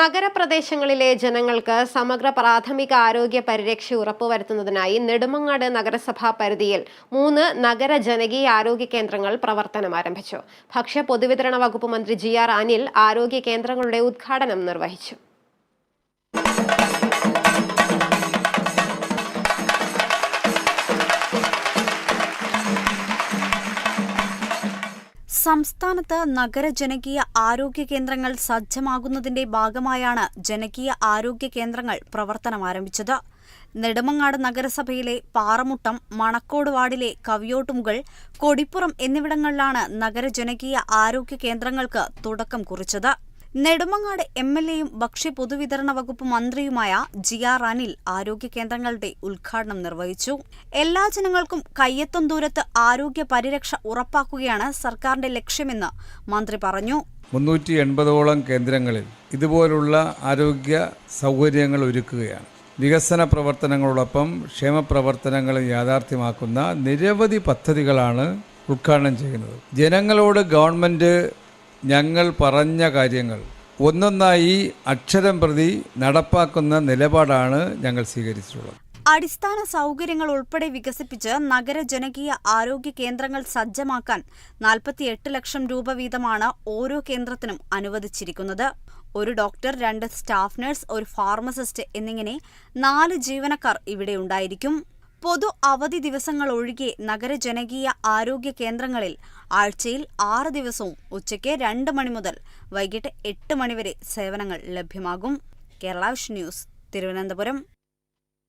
നഗരപ്രദേശങ്ങളിലെ ജനങ്ങൾക്ക് സമഗ്ര പ്രാഥമിക ആരോഗ്യ പരിരക്ഷ ഉറപ്പുവരുത്തുന്നതിനായി നെടുമങ്ങാട് നഗരസഭാ പരിധിയിൽ മൂന്ന് നഗര ജനകീയ ആരോഗ്യ കേന്ദ്രങ്ങൾ പ്രവർത്തനം ആരംഭിച്ചു. ഭക്ഷ്യ പൊതുവിതരണ വകുപ്പ് മന്ത്രി ജി ആർ അനിൽ ആരോഗ്യ കേന്ദ്രങ്ങളുടെ ഉദ്ഘാടനം നിർവഹിച്ചു. സംസ്ഥാനത്ത് നഗര ജനകീയ ആരോഗ്യ കേന്ദ്രങ്ങൾ സജ്ജമാകുന്നതിന്റെ ഭാഗമായാണ് ജനകീയ ആരോഗ്യ കേന്ദ്രങ്ങൾ പ്രവർത്തനം ആരംഭിച്ചത്. നെടുമങ്ങാട് നഗരസഭയിലെ പാറമുട്ടം മണക്കോട് വാർഡിലെ കവിയോട്ടുമുകൾ കൊടിപ്പുറം എന്നിവിടങ്ങളിലാണ് നഗര ജനകീയ ആരോഗ്യ കേന്ദ്രങ്ങൾക്ക് തുടക്കം കുറിച്ചത്. നെടുമങ്ങാട് എം എൽ എയും ഭക്ഷ്യ പൊതുവിതരണ വകുപ്പ് മന്ത്രിയുമായ ജി ആർ അനിൽ ആരോഗ്യ കേന്ദ്രങ്ങളുടെ ഉദ്ഘാടനം നിർവഹിച്ചു. എല്ലാ ജനങ്ങൾക്കും കയ്യെത്തും ദൂരത്ത് ആരോഗ്യ പരിരക്ഷ ഉറപ്പാക്കുകയാണ് സർക്കാരിന്റെ ലക്ഷ്യമെന്ന് മന്ത്രി പറഞ്ഞു. മുന്നൂറ്റി എൺപതോളം കേന്ദ്രങ്ങളിൽ ഇതുപോലുള്ള ആരോഗ്യ സൗകര്യങ്ങൾ ഒരുക്കുകയാണ്. വികസന പ്രവർത്തനങ്ങളോടൊപ്പം ക്ഷേമപ്രവർത്തനങ്ങൾ യാഥാർത്ഥ്യമാക്കുന്ന നിരവധി പദ്ധതികളാണ് ഉദ്ഘാടനം ചെയ്യുന്നത്. ജനങ്ങളോട് ഗവൺമെന്റ് ഞങ്ങൾ പറഞ്ഞ കാര്യങ്ങൾ. ഒന്നൊന്നായി അക്ഷരം പ്രതി നടപ്പാക്കുന്ന നിലപാടാണ് ഞങ്ങൾ സ്വീകരിച്ചിട്ടുള്ളത്. അടിസ്ഥാന സൗകര്യങ്ങൾ ഉൾപ്പെടെ വികസിപ്പിച്ച് നഗര ജനകീയ ആരോഗ്യ കേന്ദ്രങ്ങൾ സജ്ജമാക്കാൻ നാൽപ്പത്തിയെട്ട് ലക്ഷം രൂപ വീതമാണ് ഓരോ കേന്ദ്രത്തിനും അനുവദിച്ചിരിക്കുന്നത്. ഒരു ഡോക്ടർ രണ്ട് സ്റ്റാഫ് നഴ്സ് ഒരു ഫാർമസിസ്റ്റ് എന്നിങ്ങനെ നാല് ജീവനക്കാർ ഇവിടെ ഉണ്ടായിരിക്കും. പൊതു അവധി ദിവസങ്ങൾ ഒഴികെ നഗര ജനകീയ ആരോഗ്യ കേന്ദ്രങ്ങളിൽ ആഴ്ചയിൽ ആറ് ദിവസവും ഉച്ചയ്ക്ക് രണ്ട് മണി മുതൽ വൈകിട്ട് എട്ട് മണിവരെ സേവനങ്ങൾ ലഭ്യമാകും. കേരള ന്യൂസ് തിരുവനന്തപുരം.